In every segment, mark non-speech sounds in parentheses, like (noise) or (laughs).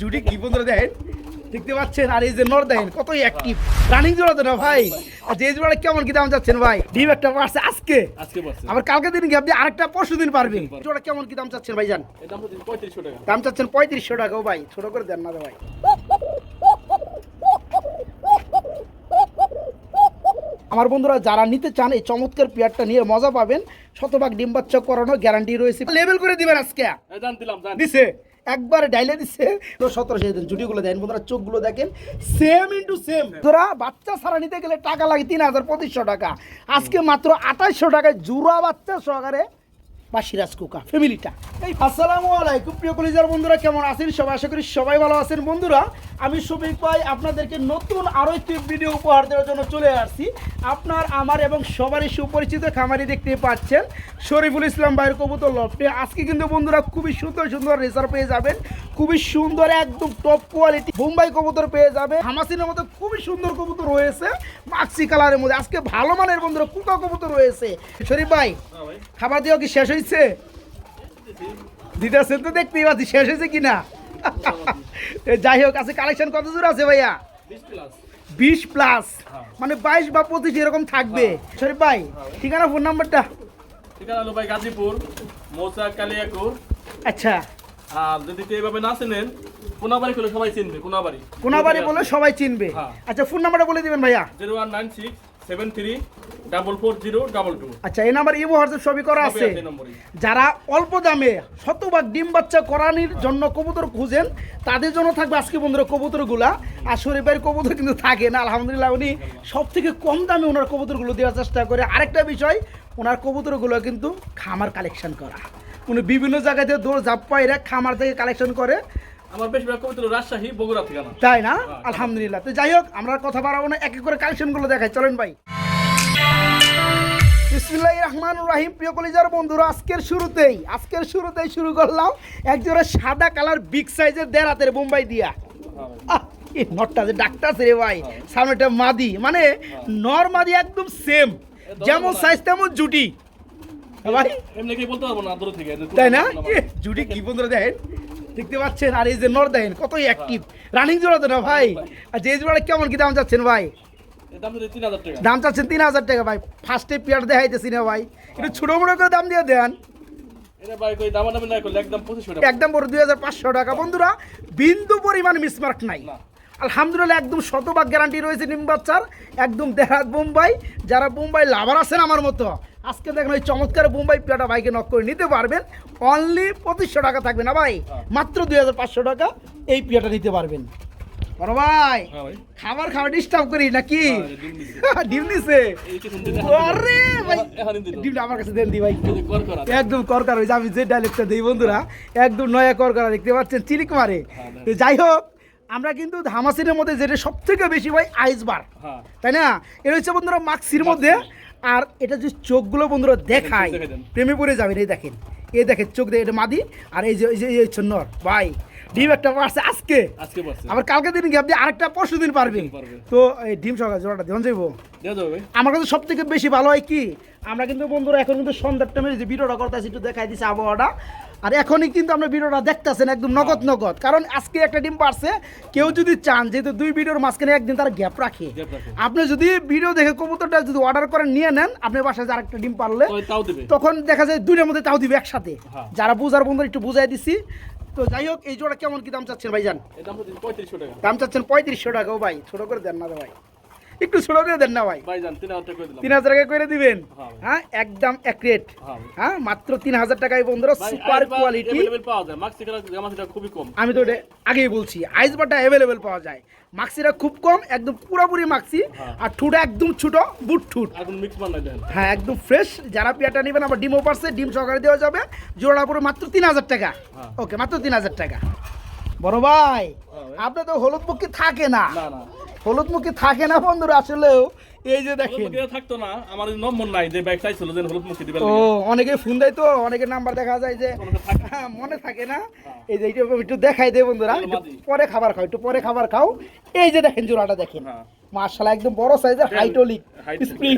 জুটি কি বন্ধুরা দেখেন? দেখতে পাচ্ছেন? আর এই যে নর দেখেন কতই অ্যাক্টিভ রানিং জোড়া তো না ভাই। আর যে জোড়া কেমন কি দাম যাচ্ছেন ভাই? ডিম একটা পারছে আজকে। আবার কালকে দিন কি আপনি আরেকটা পরশু দিন পারবেন। জোড়া কেমন কি দাম চাচ্ছেন ভাই জান দাম হচ্ছে টাকা। দাম চাচ্ছেন পঁয়ত্রিশশো টাকা ও ভাই ছোট করে দেন না ভাই। আমার বন্ধুরা যারা নিতে চান এই চমৎকার পেয়ারটা নিয়ে মজা পাবেন। শতভাগ ডিম বাচ্চা করানো গ্যারান্টি রয়েছে। লেভেল করে দিবেন আজকে। এই দিলাম জান দিছে? একবার ডাইলে দিচ্ছে সতেরো সতেরোশো দেন জুটিগুলো দেন বন্ধুরা চোখগুলো দেখেন সেম ইন্টু সেম তোরা বাচ্চা ছাড়া নিতে গেলে টাকা লাগে তিন হাজার পঁচিশশো টাকা। আজকে মাত্র আঠাইশশো টাকায় জুড়া বাচ্চা সহকারে বা সিরাজ কুকা ফ্যামিলিটা। এই আসসালামু আলাইকুম প্রিয় কলিজার বন্ধুরা কেমন আছেন? সবাই আশা করি সবাই ভালো আছেন। বন্ধুরা আমি শফিক ভাই আপনাদেরকে নতুন আরও একটি ভিডিও উপহার দেওয়ার জন্য চলে আসছি। আপনার আমার এবং সবারই সুপরিচিত খামারি দেখতে পাচ্ছেন শরীফুল ইসলাম ভাইয়ের কবুতর লফটে। আজকে কিন্তু বন্ধুরা খুবই সুন্দর সুন্দর রেসার পেয়ে যাবেন। খুবই সুন্দর একদম টপ কোয়ালিটি বোম্বাই কবুতর পেয়ে যাবে হামাসিনের মধ্যে খুবই সুন্দর কবুতর রয়েছে মাক্সি কালারের মধ্যে। আজকে ভালো মানের বন্ধুরা কুকা কবুতর রয়েছে। শরীফ ভাই হ্যাঁ খাবার দেওয়া কি শেষ হয়েছে? দিদাসেন তো দেখতেই পাচ্ছি শেষ হয়েছে কিনা? যাই হোক আছে কালেকশন কত দূর আছে ভাইয়া? বিশ প্লাস। মানে বাইশ বা পঁচিশ এরকম থাকবে। শরীফ ভাই ঠিকানা ফোন নাম্বারটা ঠিকানা হলো ভাই গাজীপুর মৌসা কালিয়াকুর। আচ্ছা। আর যদি কেউ এভাবে না চেনেন কোনাবাড়ি খুলে সবাই চিনবে কোনাবাড়ি। কোনাবাড়ি বলে সবাই চিনবে। হ্যাঁ। আচ্ছা ফোন নাম্বারটা বলে দিবেন ভাইয়া। Zero one nine six seven three double four zero double two আচ্ছা এই নাম্বার ইমো হোয়াটসঅ্যাপ সবই করা আছে। যারা অল্প দামে শতভাগ ডিম বাচ্চা করানির জন্য কবুতর খুঁজেন তাদের জন্য থাকবে আজকে বন্ধুরা কবুতরগুলা। আর শরীফের কবুতর কিন্তু থাকে না আলহামদুলিল্লাহ উনি সব থেকে কম দামে ওনার কবুতরগুলো দেওয়ার চেষ্টা করে। আরেকটা বিষয় ওনার কবুতরগুলো কিন্তু খামার কালেকশন করা। উনি বিভিন্ন জায়গাতে দৌড় ঝাপ পায়রা খামার থেকে কালেকশন করে। আমার বেশিরভাগ কবিতা রাজশাহী বগুড়া ঠিকানা তাই না? আলহামদুলিল্লাহ। তো যাই হোক আমরা কথা বাড়াবো না এক এক করে কালেকশনগুলো দেখাই। চলেন ভাই। বিসমিল্লাহ রহমান রাহিম। প্রিয় কলিজার বন্ধুরা আজকের শুরুতেই আজকের শুরুতেই শুরু করলাম একজোড়া সাদা কালার বিগ সাইজের দেড় হাতের বোম্বাই দিয়া। হ্যাঁ। এই নটটা যে ডাকটাছে রে ভাই। সামনেটা মাদি। মানে নর মাদি একদম সেম যেমন সাইজ তেমন জুটি। হ্যাঁ ভাই। এমনি কেউ বলতে পারব না দূর থেকে। তাই না? জুটি কি বন্ধুরা দেখেন? দেখতে পাচ্ছেন? আর এই যে নর দেখেন কতই অ্যাক্টিভ রানিং জোড়া তো না ভাই। আর যে জোড়া কেমন কি দাম চাচ্ছেন ভাই? দাম চাচ্ছেন তিন হাজার টাকা ভাই। ফার্স্টে পেয়ার দেখাইতেছি না ভাই। একটু ছোটো মোটো করে দাম দিয়ে দেন। একদম বড় দুই হাজার পাঁচশো টাকা। বন্ধুরা বিন্দু পরিমাণ মিসমার্ক নাই। আলহামদুলিল্লাহ একদম শতভাগ গ্যারান্টি রয়েছে নিম বাচ্চার। একদম দেহাত বোম্বাই। যারা বোম্বাই লাভার আছেন আমার মতো আজকে দেখেন ওই চমৎকার বোম্বাই পেয়াটা ভাইকে নক করে নিতে পারবেন। অনলি পঁচিশশো টাকা থাকবে না ভাই? হ্যাঁ। মাত্র দুই হাজার পাঁচশো টাকা এই পেয়াটা নিতে পারবেন। বড় ভাই হ্যাঁ খাবার খাওয়া ডিস্টার্ব করি নাকি? হ্যাঁ, ডিম দিছে। (laughs) ডিম আরে ভাই। ডিমটা আমার কাছে দেন দি ভাই। একদম করকার হয়েছে আমি যে ডাইলেক্টটা দিই বন্ধুরা একদম নয়া করকারা দেখতে পাচ্ছেন চিলিক মারে। তো যাই হোক আমরা কিন্তু ধামাসিনের মধ্যে যেটা সব থেকে বেশি ভাই আইসবার তাই না? এটা হচ্ছে বন্ধুরা মাক্সির মধ্যে আর এটা যে চোখগুলো বন্ধুরা দেখায়। প্রেমে পড়ে যাবেন এই দেখেন। এই দেখেন চোখ দেখে এটা মাদি আর এই যে এই যে এই হচ্ছে নর। ভাই ডিম একটা পারছে আজকে। আবার কালকে দিন গিয়ে আপনি আরেকটা পরশু দিন পারবেন। তো এই ডিম সকাল জোড়াটা দেওয়া যাইবো? যাবে আমার কাছে সব থেকে বেশি ভালো হয় কি? আমরা কিন্তু বন্ধুরা এখন কিন্তু সন্ধ্যার টাইমে যে ভিডিওটা করতেছি একটু দেখাই দিছি আবহাওয়াটা। আর এখনই কিন্তু আমরা ভিডিওটা দেখতেছেন একদম নগদ নগদ। কারণ আজকে একটা ডিম পারছে কেউ যদি চান যেহেতু দুই ভিডিওর মাঝখানে একদিন তার গ্যাপ রাখে। আপনি যদি ভিডিও দেখে কবুতরটা যদি অর্ডার করে নিয়ে নেন আপনার বাসায় যে আরেকটা ডিম পারলে তখন দেখা যায় দুইটার মধ্যে তাও দিবে একসাথে। হ্যাঁ। যারা বুঝার বন্ধুরা একটু বুঝাই দিছি। তো যাই হোক এই জোড়া কেমন কি দাম চাচ্ছেন ভাইজান? দাম হচ্ছে পঁয়ত্রিশশো টাকা। দাম চাচ্ছেন পঁয়ত্রিশশো টাকা ও ভাই ছোট করে দেন না ভাই। একটু ছোট করে দেন না ভাই। তিন হাজার টাকা করে দিবেন? হ্যাঁ। হ্যাঁ একদম অ্যাকুরেট হ্যাঁ। মাত্র তিন হাজার টাকায় বন্ধুরা সুপার কোয়ালিটি খুবই কম। আমি তো আগেই বলছি আইস বাটা অ্যাভেলেবেল পাওয়া যায়। মাক্সিটা খুব কম একদম পুরোপুরি মাক্সি হ্যাঁ। আর ঠুটা একদম ছোট বুট ঠুট। হ্যাঁ একদম ফ্রেশ যারা পেয়াটা নেবেন আবার ডিমও পারছে ডিম সহকারে দেওয়া যাবে। জোড়া পুরো মাত্র তিন হাজার টাকা। হ্যাঁ। ওকে মাত্র তিন হাজার টাকা। বড় ভাই আপনার তো হলুদ পক্ষে থাকে না। হলুদ মুখী থাকে না বন্ধুরা আসলেও? এই যে দেখেন। থাকতো না আমার নম্বর নাই যে বাইক চাইছিল যে হলুদ মুখে দিবেন ও অনেকে ফোন দেয় তো অনেকের নাম্বার দেখা যায় যে অনেকে। হ্যাঁ, মনে থাকে না। এই যে এইটা একটু দেখাই দে বন্ধুরা একটু পরে খাবার খাও একটু পরে খাবার খাও। এই যে দেখেন জোড়াটা দেখেন। হ্যাঁ। মার্শাল্লাহ একদম বড় সাইজের হাইটোলিক স্প্রিং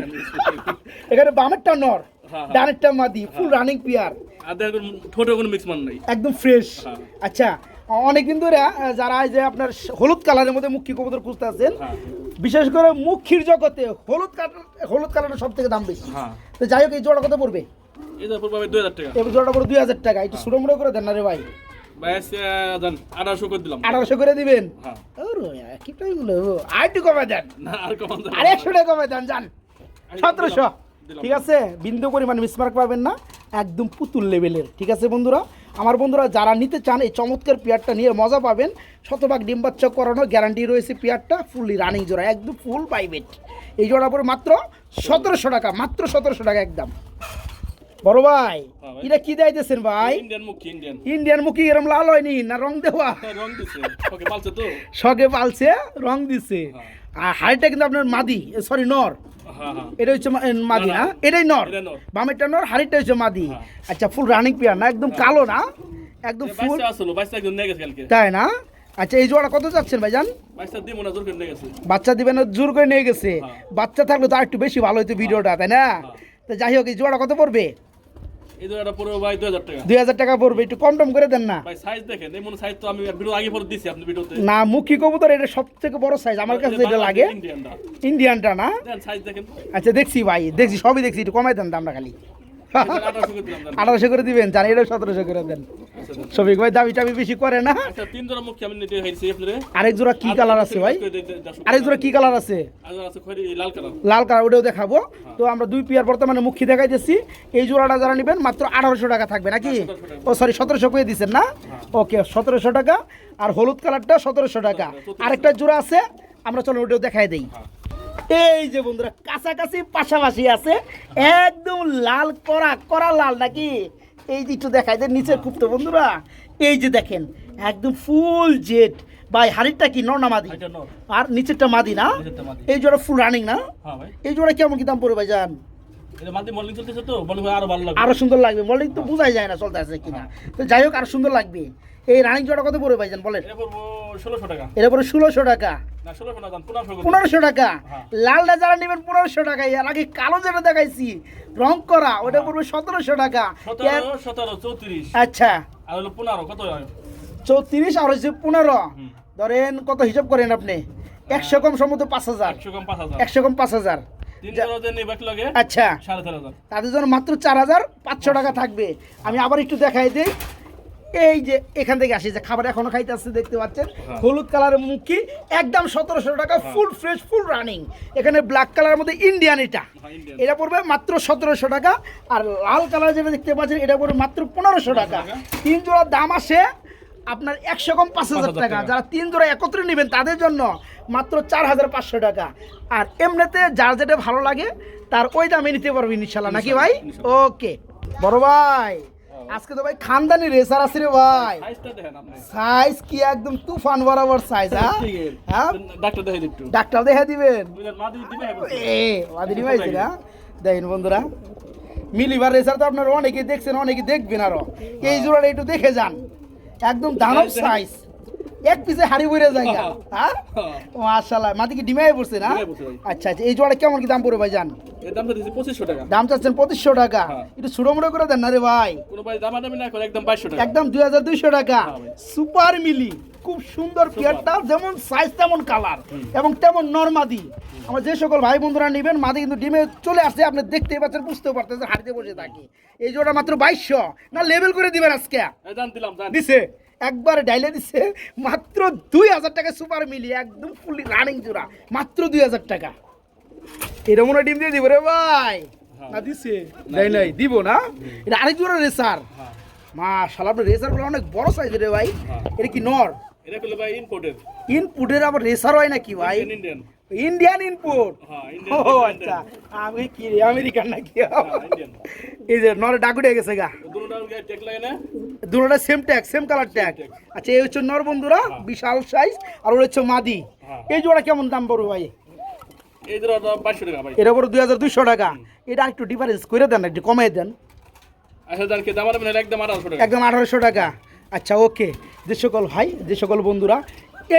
(laughs) এখানে বামেরটা নর হ্যাঁ। ডানেরটা মাদি ফুল রানিং পিয়ার আর ঠোঁটে কোনো মিক্স মান নাই। একদম ফ্রেশ। আচ্ছা অনেকদিন ধরে যারা এই যে আপনার হলুদ কালারের মধ্যে মুখী কবুতর খুঁজতে আছেন হ্যাঁ। বিশেষ করে মুখির জগতে হলুদ কালার হলুদ কালারের সব থেকে দাম বেশি। হ্যাঁ। তো যাই হোক এই জোড়া কত পড়বে? দুই হাজার টাকা। এই জোড়াটা পড়বে দুই হাজার টাকা। একটু সুড়ো মুড়ো করে দেন না রে ভাই। ভাই আজকে দেন আঠারোশো করে দিবেন? হ্যাঁ। কি আর একটু কমে দেন। আর একশো টাকা কমে দেন যান সতেরোশো। ঠিক আছে? বিন্দু পরিমাণ মিসমার্ক পাবেন না। একদম পুতুল লেভেলের ঠিক আছে বন্ধুরা? আমার বন্ধুরা যারা নিতে চান এই চমৎকার পেয়ারটা নিয়ে মজা পাবেন। শতভাগ ডিম বাচ্চা করানো গ্যারান্টি রয়েছে পেয়ারটা ফুললি রানিং জোড়া একদম ফুল প্রাইভেট এই জোড়া পরে মাত্র সতেরোশো টাকা মাত্র সতেরোশো টাকা একদম। বড় ভাই হ্যাঁ। এটা কি দেয়তেছেন ভাই? ইন্ডিয়ান মুখী এরম লাল হয়নি না রং দেওয়া? হ্যাঁ, শখে পালছে রং দিছে। হ্যাঁ। আর হাড়িটা কিন্তু আপনার মাদি সরি নর। এটা হচ্ছে মাদি না, না। এটাই নর। বামেরটা নর হাড়িটা হচ্ছে মাদি। হ্যাঁ। আচ্ছা ফুল রানিং পেয়ার না? একদম কালো না? একদম ফুল তাই না? আচ্ছা এই জোড়া কত যাচ্ছেন ভাইজান? বাইশটা দিব না জোর করে নিয়ে গেছে। বাচ্চা দিবেন জোর করে নিয়ে গেছে। হ্যাঁ। বাচ্চা থাকলে তো আর একটু বেশি ভালো হতো ভিডিওটা তাই না? তো যাই হোক এই জোড়া কত পড়বে? এই জোড়াটা পড়বে ভাই দুই হাজার টাকা। পড়বে একটু কম টম করে দেন না। ভাই সাইজ দেখেন এই সাইজ তো আমি ভিডিও আগে পরে দিছি আপনি ভিডিওতে না মুখী কবুতর এটা সব থেকে বড় সাইজ আমার কাছে যেটা লাগে ইন্ডিয়ানটা ইন্ডিয়ানটা না? সাইজ দেখেন। আচ্ছা দেখছি ভাই দেখছি সবই দেখছি একটু কমাই দেন দামটা খালি। আঠারোশো করে দিবেন জানি এটা সতেরোশো করে দেন। আচ্ছা, শফিক ভাই দাবি টাবি বেশি করে না? আচ্ছা তিন জোড়া মুখী আমি নিতে হয়েছি আপনারে। আরেক জোড়া কি কালার আছে ভাই? আরেক জোড়া কি কালার আছে? লাল কালার। ওটাও দেখাবো। তো আমরা দুই পিয়ার বর্তমানে মুখী দেখাইতেছি। এই জোড়াটা যারা নেবেন মাত্র আঠারোশো টাকা থাকবে নাকি? ও সরি সতেরোশো করে দিচ্ছেন না? ওকে সতেরোশো টাকা। আর হলুদ কালারটা সতেরোশো টাকা। আরেকটা জোড়া আছে আমরা চলো ওটাও দেখাই দেই। এই যে বন্ধুরা কাছাকাছি পাশাপাশি আছে একদম লাল করা করা লাল নাকি? এই যে একটু দেখাই যে নিচের খুব তো বন্ধুরা। এই যে দেখেন একদম ফুল জেট ভাই হাড়িটা কি নর না মাদি? আর নিচেরটা মাদি না? এই জোড়া ফুল রানিং না? হ্যাঁ এই জোড়া কেমন কি দাম পড়বে ভাই জান মল্লিং হয় আরও সুন্দর লাগবে। বলেই তো বোঝাই যায় না চলতে আছে কিনা। তো যাই হোক আরও সুন্দর লাগবে। এই রানিং জোড়া কত পড়বে ভাই জান বলেন? এটা পড়ব ষোলোশো টাকা। পনেরোশো টাকা। হ্যাঁ। লালটা যারা নেবেন পনেরোশো টাকা এর আগে কালো যেটা দেখাইছি রং করা ওটা পড়বে সতেরোশো টাকা। আচ্ছা। আর হলো পনেরো কত হয়? চৌত্রিশ আর হচ্ছে পনেরো। ধরেন কত হিসাব করেন আপনি? একশো কম সম্ভবত পাঁচ হাজার। একশো কম পাঁচ হাজার। আচ্ছা। তাদের জন্য মাত্র চার হাজার পাঁচশো টাকা থাকবে। আমি আবার একটু দেখাই দিই। এই যে এখান থেকে আসি যে খাবার এখনও খাইতে আসছে দেখতে পাচ্ছেন? হ্যাঁ। হলুদ কালারের মুখি একদম সতেরোশো টাকা ফুল ফ্রেশ ফুল রানিং এখানে ব্ল্যাক কালারের মধ্যে ইন্ডিয়ান এটা। হ্যাঁ, এটা পড়বে মাত্র সতেরোশো টাকা আর লাল কালার যেটা দেখতে পাচ্ছেন এটা পড়বে মাত্র পনেরোশো টাকা। তিন জোড়ার দাম আসে আপনার একশো কম পাঁচ হাজার টাকা। টাকা। যারা তিন জোড়া একত্রে নেবেন তাদের জন্য মাত্র চার হাজার পাঁচশো টাকা। আর এমনিতে যার যেটা ভালো লাগে তার ওই দামে নিতে পারবেন ইনশাল্লাহ। নাকি ভাই? ওকে বড় ভাই। আজকে তো ভাই খানদানি রেসার আছে রে ভাই। সাইজ কি একদম তুফান বরাবর সাইজ হ্যাঁ? হ্যাঁ? ডাক্তার দেখে একটু। ডাক্তার দেখা দিবেন। এখন। এ মাদিনি ভাইছি না দেখেন বন্ধুরা মিলিবার রেসার তো আপনারা অনেকে দেখছেন অনেকেই দেখবেন আরও। এই জোড়াটা একটু দেখে যান। একদম দানব সাইজ। এক পিসে হাড়ি বইরে জায়গা হ্যাঁ। মাশাআল্লাহ। মাদি কি ডিমাই পড়ছে না। আচ্ছা আচ্ছা। এই জোড়া কেমন কি দাম পড়বে ভাই জান এর দামটা দিচ্ছি পঁচিশশো টাকা। দাম চাচ্ছেন পঁচিশশো টাকা। হ্যাঁ। একটু ছোটো মোটো করে দেন না রে ভাই। কোনো ভাই দামাদামি না করে একদম টাকা। একদম দুই হাজার দুইশো টাকা। হ্যাঁ সুপার মিলি। খুব সুন্দর পেয়ারটা যেমন সাইজ তেমন কালার এবং তেমন নর্মাদি। আমার যে সকল ভাই বন্ধুরা নেবেন মাদি কিন্তু ডিমে চলে আসছে। আপনি দেখতেই পাচ্ছেন বুঝতেও পারতেছেন হাড়িতে বসে থাকি। এই জোড়া মাত্র বাইশশো। না লেভেল করে দিবেন আজকে। দিলাম দিছে। একবার ডাইলে দিছে মাত্র দুই হাজার টাকা সুপার মিলি একদম ফুলি রানিং জোড়া মাত্র দুই হাজার টাকা। মনে ডিম দিয়ে দিব রে ভাই। না দিছে? নাই নাই দিব না। এটা আরেক জোড়া রেসার হ্যাঁ। মাশাআল্লাহ আপনার রেসারগুলো অনেক বড় সাইজের রে ভাই। হ্যাঁ। এটা কি নর? এটা ভাই ইম্পোর্টেড ইনপুটের আবার রেসার হয় নাকি ভাই? ইন্ডিয়ান ইন্ডিয়ান ইনপুট হ্যাঁ ও আচ্ছা। আমি কি আমেরিকান নাকি এই যে নর ডাকুটে গেছে গা। দুটোটা same tag same colour tag আচ্ছা এই হচ্ছে নর বন্ধুরা বিশাল সাইজ আর ওর হচ্ছে মাদি। হ্যাঁ। এই জোড়া কেমন দাম পড়বে ভাই? এটা পড়ে দুই হাজার দুইশো টাকা। এটা একটু ডিফারেন্স করে দেন একটু কমাই দেন। আচ্ছা একদম আঠারোশো টাকা? আচ্ছা ওকে যে সকল ভাই যে সকল বন্ধুরা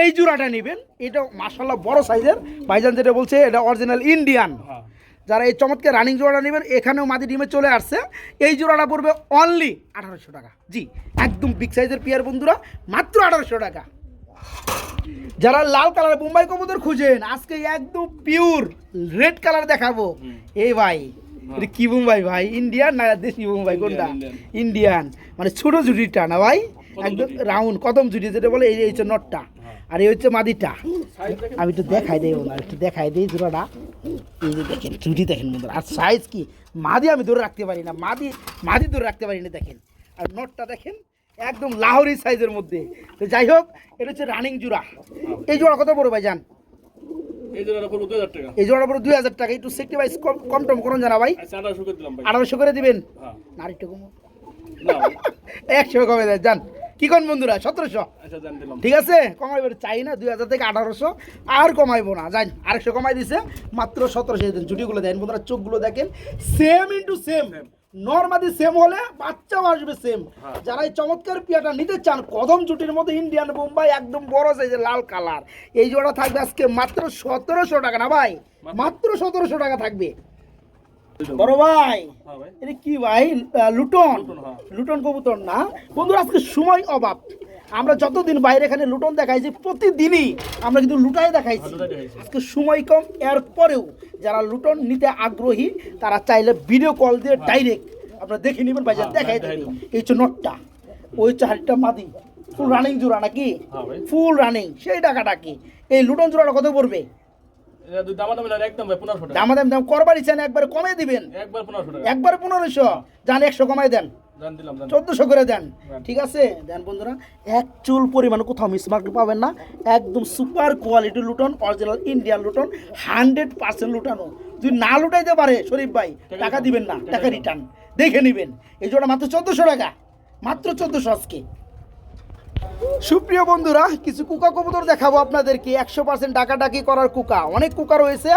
এই জোড়াটা নেবেন। এটা মাসাল্লাহ বড় সাইজের। ভাইজান যেটা বলছে এটা অরিজিনাল ইন্ডিয়ান হ্যাঁ। যারা এই চমৎকার রানিং জোড়াটা নেবেন এখানেও মাদি ডিমে চলে আসছে। এই জোড়াটা পড়বে অনলি আঠারোশো টাকা। জি একদম বিগ সাইজের পিয়ার বন্ধুরা মাত্র আঠারোশো টাকা। যারা লাল কালার বোম্বাই কবুতর খুঁজেন আজকে একদম পিওর রেড কালার দেখাবো। এই ভাই এটা কি বোম্বাই ভাই? ইন্ডিয়ান না দেশি বোম্বাই কোনটা? ইন্ডিয়ান মানে ছোট জুটিটা না ভাই? একদম রাউন্ড কদম জুটি যেটা বলে এই এই হচ্ছে নটটা আর এই হচ্ছে মাদিটা। আমি একটু দেখাই দেই ওনার একটু দেখাই দিই জোড়াটা। এই যে দেখেন জুটি দেখেন বন্ধুরা। আর সাইজ কি? মাদি আমি ধরে রাখতে পারি না মাদি মাদি ধরে রাখতে পারি না দেখেন। আর নটটা দেখেন একদম লাহোরি সাইজের মধ্যে। তো যাই হোক এটা হচ্ছে রানিং জোড়া। এই জোড়া কত বড় ভাই জান এই জন্য পড়ব দুই হাজার টাকা। একটু সেফটি ভাইস কম কম টম করুন জানা ভাই। আচ্ছা আঠারোশো করে ভাই। দিবেন? হ্যাঁ। না আরেকটু কমো। একশো কমে যান কি কোন বন্ধুরা? সতেরোশো। আচ্ছা জান ঠিক আছে? কমাইবার চাই না দুই হাজার থেকে আঠারোশো। আর কমাইবো না যাই আরেকশো কমাই দিছে মাত্র সতেরোশো দেন। জুটিগুলো দেন বন্ধুরা চোখগুলো দেখেন। Same into same. Normally same হলে বাচ্চাও আসবে সেম। যারা এই চমৎকার পিয়াটা নিতে চান কদম জুটির মধ্যে ইন্ডিয়ান বোম্বাই একদম বড় সাইজের লাল কালার এই জোড়া থাকবে আজকে মাত্র সতেরোশো টাকা না ভাই? মাত্র সতেরোশো টাকা থাকবে। বড় ভাই হ্যাঁ এটা কি ভাই? লুটন। লুটন, হ্যাঁ। কবুতর না? বন্ধুরা আজকে সময় অভাব। আমরা যতদিন বাইরে এখানে লুটন দেখাইছি প্রতিদিনই আমরা কিন্তু লুটাই দেখাইছি। আজকে সময় কম এরপরেও যারা লুটন নিতে আগ্রহী তারা চাইলে ভিডিও কল দিয়ে ডাইরেক্ট আপনারা দেখে নেবেন ভাই হ্যাঁ, দেখাই দেবেন। এই হচ্ছে নটটা। ওই চারটা মাদি। ফুল রানিং জোড়া নাকি? হ্যাঁ ফুল রানিং সেই টাকাটা কি এই লুটন জোড়াটা কত পড়বে? দামাদাম দাম করবার ইচ্ছা নেই, কমে দিবেন। একবার পনেরোশো যান একশো কমাই দেন। চোদ্দশো করে দেন। দেন। ঠিক আছে? দেন বন্ধুরা এক চুল পরিমাণ কোথাও মিসমার্ক পাবেন না। একদম সুপার কোয়ালিটি লুটন অরিজিনাল ইন্ডিয়ান লুটন হান্ড্রেড পার্সেন্ট লুটানো। যদি না লুটাইতে পারে শরীফ ভাই টাকা দিবেন না টাকা রিটার্ন দেখে নেবেন। এই জন্য মাত্র চোদ্দশো টাকা। মাত্র চোদ্দশো আজকে। সুপ্রিয় বন্ধুরা কিছু কুকা কবুতর দেখাবো আপনাদেরকে। একশো পার্সেন্ট ডাকাডাকি করার কুকা। অনেক কুকা রয়েছে।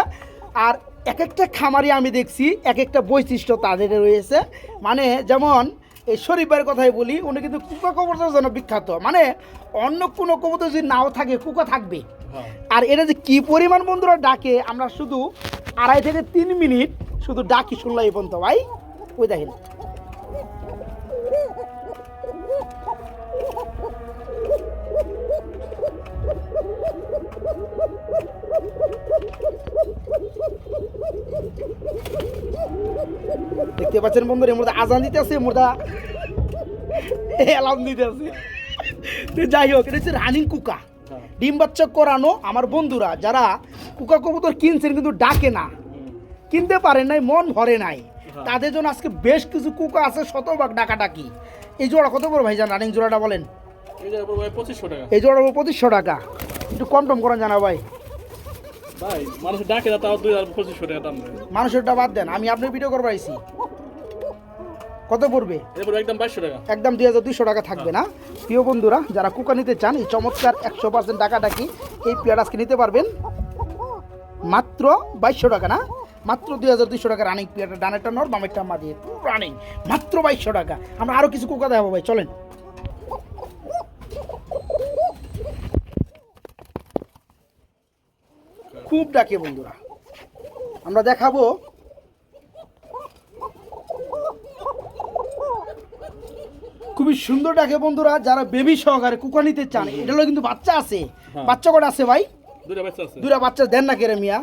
আর এক একটা খামারি আমি দেখছি এক একটা বৈশিষ্ট্য তাদের রয়েছে। মানে যেমন এই শরীফের কথাই বলি উনি কিন্তু কুকা কবুতরের জন্য বিখ্যাত। মানে অন্য কোনো কবুতর যদি নাও থাকে কুকা থাকবে। হ্যাঁ। আর এটা যে কি পরিমাণ বন্ধুরা ডাকে আমরা শুধু আড়াই থেকে তিন মিনিট শুধু ডাকি শুনলাম এই পর্যন্ত। ভাই ওই দেখেন। দেখতে পাচ্ছেন বন্ধুরা মধ্যে আজান দিতে আছে মধ্যে অ্যালার্ম (laughs) দিতে আছে। তো যাই হোক এটা হচ্ছে রানিং কুকা। হ্যাঁ। ডিম বাচ্চা করানো আমার বন্ধুরা যারা কুকা কবুতর কিনছেন কিন্তু ডাকে না কিনতে পারেন নাই মন ভরে নাই। হ্যাঁ। তাদের জন্য আজকে বেশ কিছু কুকা আছে শতভাগ ডাকা ডাকি এই জোড়া কত করে ভাইজান রানিং জোড়াটা বলেন? এই জোড়া পঁচিশশো টাকা। একটু কম টম করেন জানা ভাই। ভাই মানুষ ডাকে না তাও দুই হাজার পঁচিশশো টাকা দাম মানুষেরটা বাদ দেন আমি আপনার ভিডিও করব আইছি কত পড়বে? একদম বাইশশো টাকা। একদম দুই হাজার দুইশো টাকা থাকবে না। প্রিয় বন্ধুরা যারা কুকা নিতে চান এই চমৎকার একশো পার্সেন্ট টাকা ডাকি এই পেয়ার আজকে নিতে পারবেন। মাত্র বাইশশো টাকা না? মাত্র দুই হাজার দুইশো টাকা রানিং পেয়ারটা ডানেরটা নর বামেরটা মা দিয়ে পুরো রানিং মাত্র বাইশশো টাকা। আমরা আরও কিছু কুকা দেখাবো ভাই চলেন। খুব ডাকে বন্ধুরা। আমরা দেখাবো। খুবই সুন্দর ডাকে বন্ধুরা যারা বেবি সহকারে কুকা নিতে চান এটা কিন্তু বাচ্চা আছে। হ্যাঁ। বাচ্চা কটা আছে ভাই? দুটা বাচ্চা দেন না কেরে মিয়া।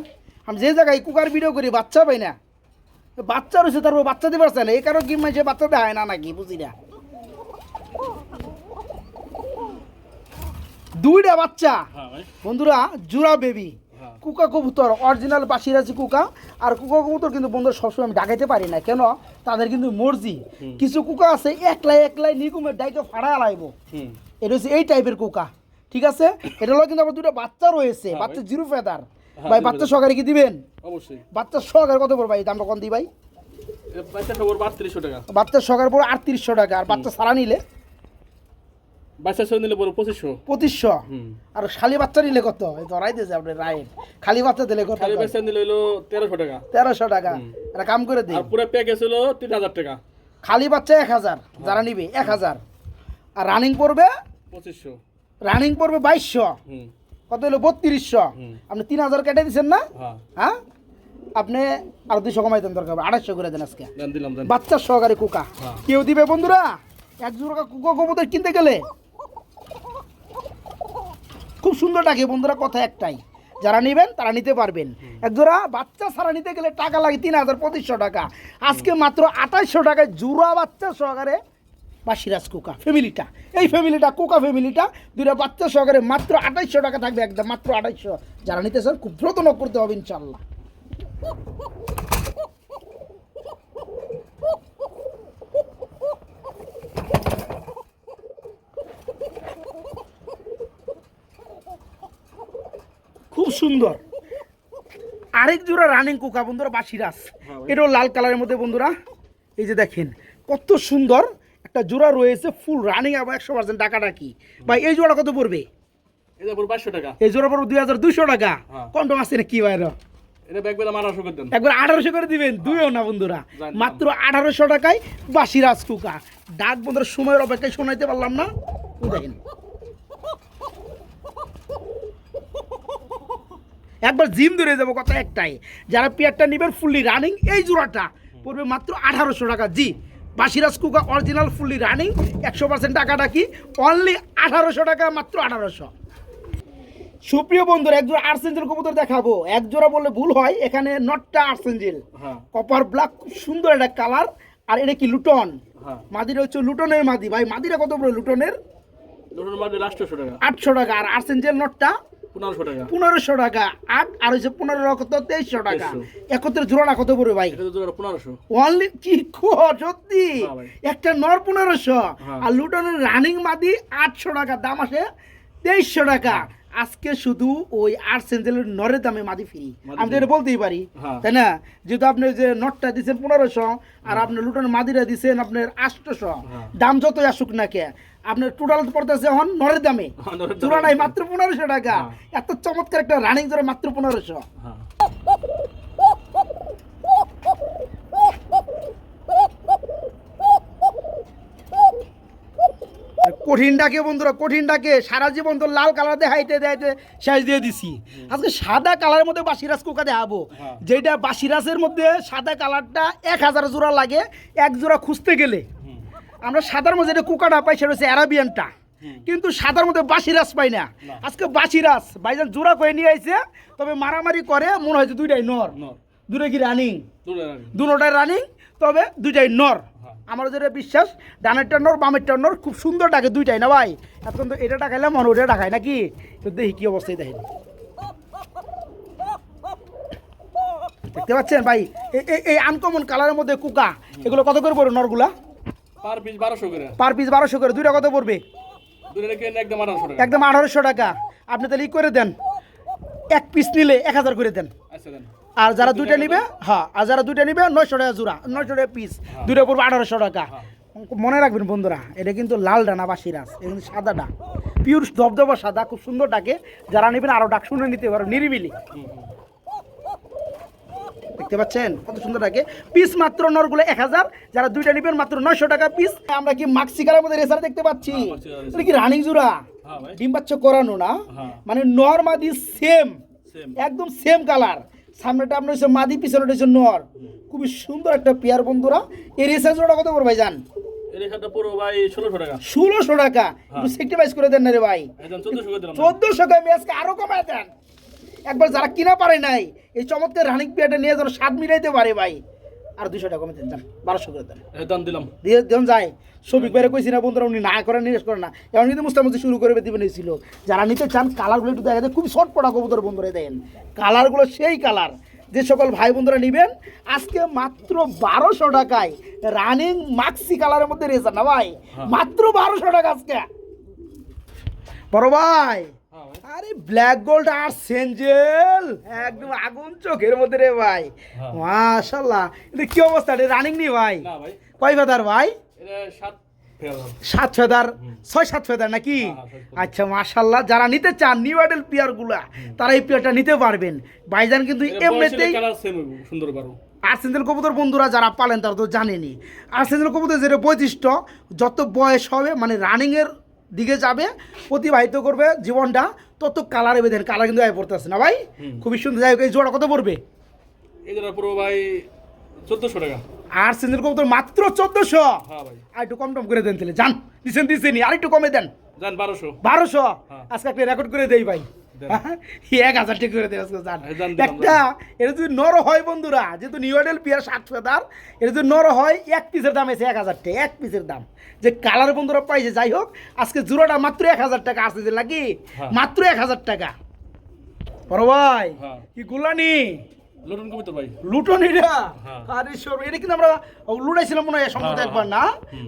আমি যে জায়গায় কুকার ভিডিও করি বাচ্চা পাই না। বাচ্চা রয়েছে তারপর বাচ্চা দিতে পারছে না। এই কারণে কি মাঝে বাচ্চা দেয় না নাকি বুঝি না। দুইটা বাচ্চা। হ্যাঁ বন্ধুরা জুরা বেবি কুকা কবুতর অরিজিনাল বাসিরাজি কুকা। আর কুকা কবুতর কিন্তু বন্ধুরা সবসময় আমি ডাকাইতে পারি না। কেন? তাদের কিন্তু মর্জি। কিছু কুকা আছে একলাই একলাই নিকুমের ডাইকে ফাড়া লাইব। এটা হচ্ছে এই টাইপের কুকা। ঠিক আছে? এটা হলো কিন্তু আবার দুটো বাচ্চা রয়েছে। হ্যাঁ বাচ্চা জিরো ফেদার হ্যাঁ, ভাই বাচ্চা। সহকারে কি দিবেন? অবশ্যই। বাচ্চা সহকারে কত পড়বে ভাই? দামটা কম দিই ভাই? বাচ্চা সহকারে পড়ে আটত্রিশশো টাকা। আর বাচ্চা সারা নিলে বাচ্চা সহ নিলে পঁচিশশো। পঁচিশশো? আর খালি বাচ্চা নিলে কত? এই ধরাই দিয়েছে আপনি রাইট খালি বাচ্চা দিলে কত? খালি বাচ্চা নিলে হলো তেরোশো টাকা। তেরোশো টাকা। এটা কাম করে দিই। আর পুরো প্যাকেজ হলো তিন হাজার টাকা। খালি বাচ্চা এক হাজার। যারা নিবে এক হাজার। আর রানিং পড়বে? পঁচিশশো। রানিং পড়বে বাইশশো। কত হলো বত্রিশশো। আপনি তিন হাজার কেটে দিচ্ছেন না? হ্যাঁ। হ্যাঁ? আপনি আর দুশো কমাই দেন দরকার আড়াইশো করে দেন আজকে। বাচ্চার সহকারে কুকা। হ্যাঁ। কেউ দিবে বন্ধুরা? এক জোড়া কুকা কবুতর কিনতে গেলে? খুব সুন্দর ডাকে বন্ধুরা কথা একটাই। যারা নেবেন তারা নিতে পারবেন। এক জোড়া বাচ্চা ছাড়া নিতে গেলে টাকা লাগে তিন হাজার পঁচিশশো টাকা। আজকে মাত্র আঠাইশশো টাকায় জোড়া বাচ্চা সহকারে বা সিরাজ কোকা ফ্যামিলিটা। এই ফ্যামিলিটা কোকা ফ্যামিলিটা দুইটা বাচ্চা সহকারে মাত্র আঠাইশশো টাকা থাকবে একদম মাত্র আঠাইশশো। যারা নিতে চান খুব দ্রুত নক করতে হবে ইনশাল্লাহ সুন্দর। আরেক জোড়া রানিং কোকা বন্ধুরা বা সিরাজ হ্যাঁ এটাও লাল কালারের মধ্যে বন্ধুরা। এই যে দেখেন কত সুন্দর একটা জোড়া রয়েছে ফুল রানিং আবার একশো পার্সেন্ট টাকাটা কি ভাই এই জোড়া কত পড়বে? টাকা। এই জোড়া পড়বে দুই হাজার দুইশো টাকা। হ্যাঁ। আছে না কি আঠারোশো করে দেন। একবার আঠারোশো করে দিবেন দুইও না বন্ধুরা। মাত্র আঠারোশো টাকায় বাসিরাজ কুকা ডাক বন্ধুরা সময়ের অপেক্ষায় শোনাইতে পারলাম না। দেখেন। একবার জিম ধরে যাব কথা একটাই। যারা পেয়ারটা নেবেন ফুললি রানিং এই জোড়াটা পড়বে মাত্র আঠারোশো টাকা। জি বাসিরাজ কুকা অরিজিনাল ফুললি রানিং একশো পার্সেন্ট টাকাটা কি অনলি আঠারোশো টাকা মাত্র আঠারোশো। সুপ্রিয় বন্ধুরা এক জোড়া আর্সেঞ্জেল কবুতর দেখাবো। এক জোড়া বললে ভুল হয় এখানে নটটা আর্সেঞ্জেল কপার ব্ল্যাক খুব সুন্দর একটা কালার আর এটা কি লুটন হ্যাঁ। মাদিটা হচ্ছে লুটনের মাদি। ভাই মাদিরা কত বড় লুটনের টাকা। আটশো টাকা আর আর্সেঞ্জেল নটটা পনেরোশো টাকা। পনেরোশো টাকা। আট আর হচ্ছে পনেরো কত তেইশশো টাকা। একত্রে জোড়াটা কত পড়বে ভাই? পনেরোশো। অনলি কি সত্যি? হ্যাঁ একটা নর পনেরোশো। হ্যাঁ। আর লুটনের রানিং মাদি আটশো টাকা দাম আসে তেইশশো টাকা। আজকে শুধু ওই আট সেন্টেলের নরের দামে মাদি ফ্রি আমি তো এটা বলতেই পারি। হ্যাঁ। তাই না? যেহেতু আপনি যে নটটা দিচ্ছেন পনেরোশো আর আপনার লুটনের মাদিরা দিচ্ছেন আপনার আটশোশো। হ্যাঁ। দাম যতই আসুক না কে আপনার টোটাল পড়তেছে এখন নরের দামে। (laughs) হ্যাঁ। চূড়াটাই মাত্র পনেরোশো টাকা। হ্যাঁ। এত চমৎকার একটা রানিং ধরে মাত্র পনেরোশো। হ্যাঁ। কঠিন ডাকে বন্ধুরা কঠিন ডাকে। সারা জীবন তো লাল কালার দেখাইতে দেখাইতে শেষ দিয়ে দিছি। আজকে সাদা কালারের মধ্যে বাসিরাজ কোকা দেখাবো। যেটা বাসিরাজের মধ্যে সাদা কালারটা এক হাজার জোড়া লাগে। এক জোড়া খুঁজতে গেলে। আমরা সাদার মধ্যে যেটা কুকাটা পাই সেটা হচ্ছে অ্যারাবিয়ানটা। কিন্তু সাদার মধ্যে বাসিরাজ পাই না। আজকে বাসিরাজ ভাইজান জোড়া করে নিয়ে আইছে তবে মারামারি করে মনে হয়েছে দুইটাই নর। দুটো কি রানিং? দুটো দুটাই রানিং। তবে দুইটাই নর। হ্যাঁ। আমার যেটা বিশ্বাস ডানেরটা নর বামেরটা নর খুব সুন্দর ডাকে দুইটাই না ভাই? এখন তো এটা ডাকাইলাম মনে ওটা ডাকায় নাকি? তো দেখি কি অবস্থায় দেখেন। দেখতে পাচ্ছেন ভাই? এই- আনকমন কালারের মধ্যে কুকা এগুলো কত করে পড়বে নরগুলা? পার পিস বারোশো করে। পার পিস বারোশো করে দুইটা কত পড়বে? রেখে একদম আঠারোশো টাকা। একদম আঠারোশো টাকা। আপনি তাহলে ই করে দেন এক পিস নিলে এক হাজার করে দেন। আচ্ছা দেন। আর যারা দুইটা নিবে হ্যাঁ আর যারা দুইটা নিবে নয়শো টাকা জোড়া নয়শো টাকা পিস দুইটা পড়বে আঠারোশো টাকা। মনে রাখবেন বন্ধুরা এটা কিন্তু লাল ডানা বা সিরাজ এটা কিন্তু সাদাটা। পিওর দবদবা সাদা খুব সুন্দর ডাকে। যারা নেবেন আরও ডাক শুনে নিতে পারো নিরিবিলি। দেখতে পাচ্ছেন? কত সুন্দর ডাকে পিস মাত্র নরগুলো এক হাজার যারা দুইটা নেবেন মাত্র নয়শো টাকা পিস আমরা কি মাক্সিকারের মধ্যে রেসার দেখতে পাচ্ছি? হ্যাঁ। এটা কি রানিং জোড়া? হ্যাঁ ডিম বাচ্চা করানো না? হ্যাঁ। মানে নর মাদি সেম একদম সেম কালার সামনেটা আপনার হচ্ছে মাদি পিছনেটা হচ্ছে নর। খুবই সুন্দর একটা পেয়ার বন্ধুরা। এই রেসার জোড়া কত করে ভাই জান? ষোলোশো টাকা। একটু সেক্টিভাইজ করে দেন না রে ভাই। চোদ্দশো টাকা আরও কমায় দেন। একবার যারা কিনা পারে নাই এই চমৎকার রানিং পেয়ারটা নিয়ে যেন স্বাদ মিলাইতে পারে ভাই। আর দুশো টাকা কমে দেন বারোশো করে দেন। দাম দিলাম। দিয়ে দেন যায়। সবিক বাইরে কইছি না বন্ধুরা উনি না করেন নিরেশ করেন না। এমন কিন্তু মুস্তামুস্তি শুরু করে দিবেন ছিল। যারা নিতে চান কালারগুলো একটু দেখা যায়। খুব শর্ট পড়া কবুতর বন্ধুরা দেন কালারগুলো সেই কালার। যে সকল ভাই বন্ধুরা নেবেন আজকে মাত্র বারোশো টাকায় রানিং মাক্সি কালারের মধ্যে রেজার না ভাই? হ্যাঁ। মাত্র বারোশো টাকা আজকে। বড় ভাই আরে ব্ল্যাক গোল্ড আর সেঞ্জেল একদম আগুন চোখের মধ্যে রে ভাই। হ্যাঁ। মাশাল্লাহ। এটা কি অবস্থা? এটা রানিং নি ভাই? না ভাই। কয় ফেদার ভাই? সাত ফেদার ছয় সাত ফেদার নাকি? হ্যাঁ, হ্যাঁ। আচ্ছা মাশাল্লাহ। যারা নিতে চান নিউ আইডেল পিয়ারগুলা তারা এই পিয়ারটা নিতে পারবেন। বাইজান কিন্তু এমনিতেই সুন্দর পারো আর্সেন্সেল কবুতর বন্ধুরা যারা পালেন তারা তো জানেনি আর্সেন্সেল কবুতর যেটা বৈশিষ্ট্য যত বয়স হবে মানে রানিংয়ের দিকে যাবে অতিবাহিত করবে জীবনটা। তত কালারে বেঁধেন কালার কিন্তু আয় পড়তেছে না ভাই। খুবই সুন্দর। যাই হোক এই জোড়া কত পড়বে? এই জোড়া ভাই চোদ্দশো টাকা। আর সিজন কবুতর মাত্র চোদ্দশো। হ্যাঁ ভাই। আর একটু কম টম করে দেন তাহলে। যান দিচ্ছেন দিচ্ছেনি আর একটু কমে দেন। যান বারোশো। বারোশো? হ্যাঁ। আজকে একটা রেকর্ড করে দেই ভাই। এক হাজার টাকা করে দিলাম, একটা এটা যদি নর হয় বন্ধুরা যেহেতু নিউ মডেল পিয়ার ষাট ফেদার এটা যদি নর হয় এক পিসের দাম এসে এক হাজার টাকা এক পিসের দাম। যে কালার বন্ধুরা পাইছে যাই হোক আজকে জোড়াটা মাত্র এক হাজার টাকা আসতেছে নাকি? লাগি মাত্র এক হাজার টাকা। বড় ভাই হ্যাঁ। কি গুলানি? লটন কবিতর ভাই। লুটন এটা? হ্যাঁ। আরে সর এটা কিন্তু আমরা লুটাইছিলাম মনে হয় সম্ভবত হ্যাঁ, একবার না?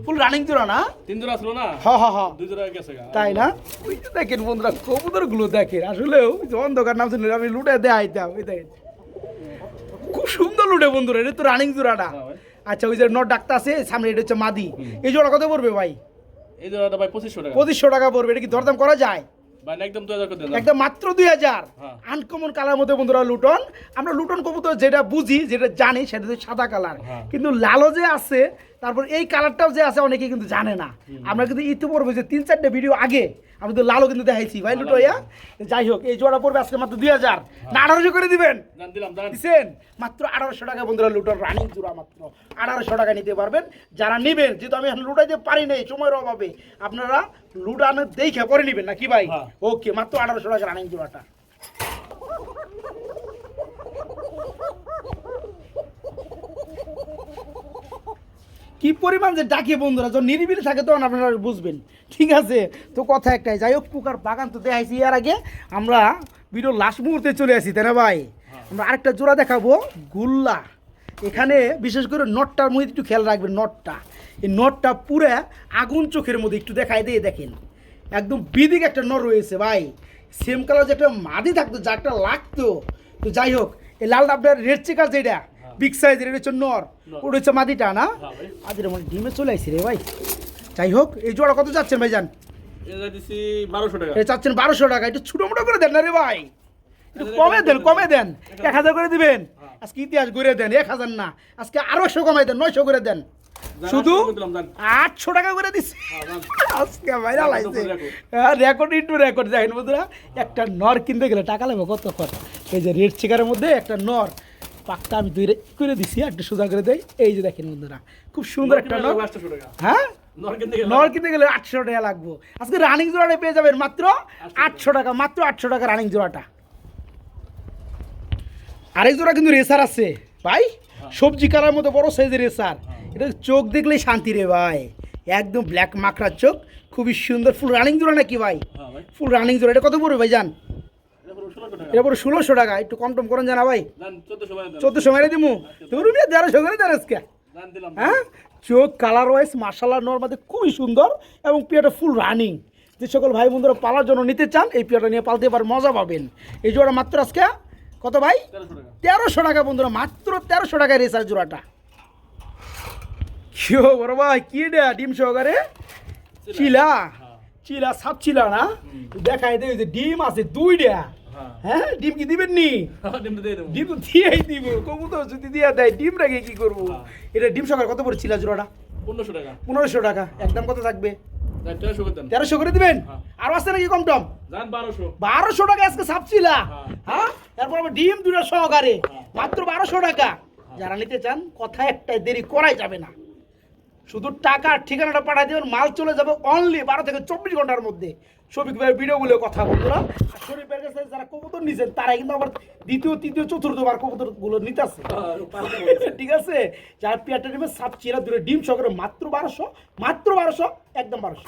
ফুল রানিং জোড়া না? তিন জোড়া আসলো না? হ হ হ। দুই জোড়া গেছে তাই না? ওই যে দেখেন বন্ধুরা কবুতরগুলো দেখেন আসলেও যে অন্ধকার নাম শুনলে আমি লুটে দেয় আইতাম ওই দেখেন। খুব সুন্দর লুটে বন্ধুরা এটা তো রানিং জোড়াটা হ্যাঁ আচ্ছা ওই যে নট ডাক্তার আছে সামনে এটা হচ্ছে মাদি। এই জোড়া কত পড়বে ভাই? এই জোড়াটা ভাই পঁচিশশো টাকা। পঁচিশশো টাকা পড়বে এটা কি দরদাম করা যায়? একদম দেন একদম মাত্র দুই হাজার। হ্যাঁ। আনকমন কালার মধ্যে বন্ধুরা লুটন। আমরা লুটন কবুতর যেটা বুঝি যেটা জানি সেটা হচ্ছে সাদা কালার হ্যাঁ। কিন্তু লালও যে আছে তারপর এই কালারটাও যে আছে অনেকে কিন্তু জানে না। আমরা কিন্তু ইতিপূর্বে যে তিন চারটে ভিডিও আগে আমি তো লালও কিন্তু দেখাইছি। ভাই লুটোয়া যাই হোক এই জোড়া পড়বে আজকে মাত্র দুই হাজার। না আঠারোশো করে দিবেন? দিচ্ছেন মাত্র আঠারোশো টাকা বন্ধুরা লুটোর রানিং জোড়া মাত্র। আঠারোশো টাকা নিতে পারবেন। যারা নেবেন যেহেতু আমি এখন লুটাইতে পারি নাই সময়ের অভাবে আপনারা লুটানো দেখে পরে নেবেন না কি ভাই? হ্যাঁ। ওকে মাত্র আঠারোশো টাকা রানিং জোড়াটা। কি পরিমাণ যে ডাকে বন্ধুরা যখন নিরিবিলি থাকে তখন আপনারা বুঝবেন। ঠিক আছে? তো কথা একটাই যাই হোক পুকার বাগান তো দেখাইছি। এর আগে আমরা ভিডিও লাস্ট মুহূর্তে চলে আসি তাই না ভাই? আমরা আরেকটা জোড়া দেখাবো গুল্লা। এখানে বিশেষ করে নটটার মধ্যে একটু খেয়াল রাখবেন নটটা। এই নটটা পুরো আগুন চোখের মধ্যে একটু দেখাই দিয়ে দেখেন। একদম বিদিক একটা নর রয়েছে ভাই। সেম কালার যে একটা মাদি থাকতো যা একটা লাগতো। তো যাই হোক এই লালটা আপনার রেড চেকার যেটা বিগ সাইজের এটা হচ্ছে নর। ওটা হচ্ছে মাদিটা না? হ্যাঁ ভাই। মানে ডিমে চলে আসছি রে ভাই। যাই হোক এই জোড়া কত যাচ্ছেন ভাই এটা চাচ্ছেন বারোশো টাকা একটু ছোটো মোটো করে দেন না রে ভাই। একটু কমে দেন কমে দেন। এক হাজার। করে দিবেন? আজকে ইতিহাস ঘুরে দেন এক হাজার না। আজকে আরোশো কমাই দেন নয়শো করে দেন। শুধু আটশো টাকা করে দিচ্ছি হ্যাঁ, আজকে ভাইরাল আইছে। রেকর্ড। হ্যাঁ রেকর্ড ইন্টু রেকর্ড দেখেন বন্ধুরা একটা নর কিনতে গেলে টাকা লাগবে কত কত? এই যে রেড চিকারের মধ্যে একটা নর। পাকটা আমি দুই করে দিছি একটা সোজা করে দেই। এই যে দেখেন বন্ধুরা খুব সুন্দর একটা কিনতে নর। গেলে 800 টাকা। হ্যাঁ? নর কিনতে গেলে নর কিনতে গেলে আটশো টাকা লাগবো। আজকে রানিং জোড়াটা পেয়ে যাবেন মাত্র আটশো টাকা। মাত্র আটশো টাকা রানিং জোড়াটা। আরেক জোড়া কিন্তু রেসার আছে। ভাই সবজি কালার মতো বড় সাইজের রেসার এটা চোখ দেখলেই শান্তি রে ভাই। একদম ব্ল্যাক মাকড়ার চোখ। খুবই সুন্দর। ফুল রানিং জোড়া নাকি ভাই? হ্যাঁ ভাই। ফুল রানিং জোড়া। এটা কত পড়বে ভাই জান এটা পুরো 1600 টাকা। এটা পড়ে ষোলোশো টাকা একটু কম টম করেন জানা ভাই। জান, 1400 দেন। চোদ্দশো মেরে দিমু। ধরুন দেড়শো করে দেন আজকে। হ্যাঁ? চোখ কালার ওয়াইজ মার্শাল্লাহ নোর মধ্যে খুবই সুন্দর এবং পিয়াটা ফুল রানিং যে সকল ভাই বন্ধুরা পালার জন্য নিতে চান এই পিয়াটা নিয়ে পালতে পার মজা পাবেন। এই জোড়া মাত্র আজকে কত ভাই? তেরোশো টাকা। বন্ধুরা মাত্র তেরোশো টাকায় রেসার জোড়াটা। কি বড় ভাই? কি ডা ডিম সহকারে? চিলা। হ্যাঁ। চিলা সাপ চিলা না? দেখাই যে ডিম আছে দুইটা। হ্যাঁ। হ্যাঁ ডিম কি দিবেন নি? হ্যাঁ, দেবো। ডিম তো দিয়েই দিব। কবুতর যদি দিয়ে দেয় ডিম রেখে কি করব? হ্যাঁ। এটা ডিম সকাল কত পড়ে? চিলা জোড়াটা? 1500 টাকা। পনেরোশো টাকা। একদম কত থাকবে? জান, 1300 করে দেন। তেরোশো করে দিবেন? হ্যাঁ। আরও নাকি কম টম? বারোশো। টাকা আজকে সাপছিলা হ্যাঁ। হ্যাঁ? তারপর আবার ডিম দুটো সহকারে। হ্যাঁ। মাত্র বারোশো টাকা। যারা নিতে চান কথা একটাই দেরি করাই যাবে না। শুধু টাকা ঠিকানাটা পাঠিয়ে দেবেন। মাল চলে যাবে অনলি বারো থেকে চব্বিশ ঘণ্টার মধ্যে। শফিক ভাইয়ের ভিডিওগুলো কথা বন্ধুরা। আর শরীফ ভাইয়ের কাছে যারা কবুতর নিছেন তারা কিন্তু আবার দ্বিতীয় তৃতীয় চতুর্থবার কবুতরগুলো নিতেছে। ঠিক আছে? যার পেয়ারটা নেবে সাপ চিরা দূরে ডিম সহকারে মাত্র বারোশো মাত্র বারোশো একদম বারোশো।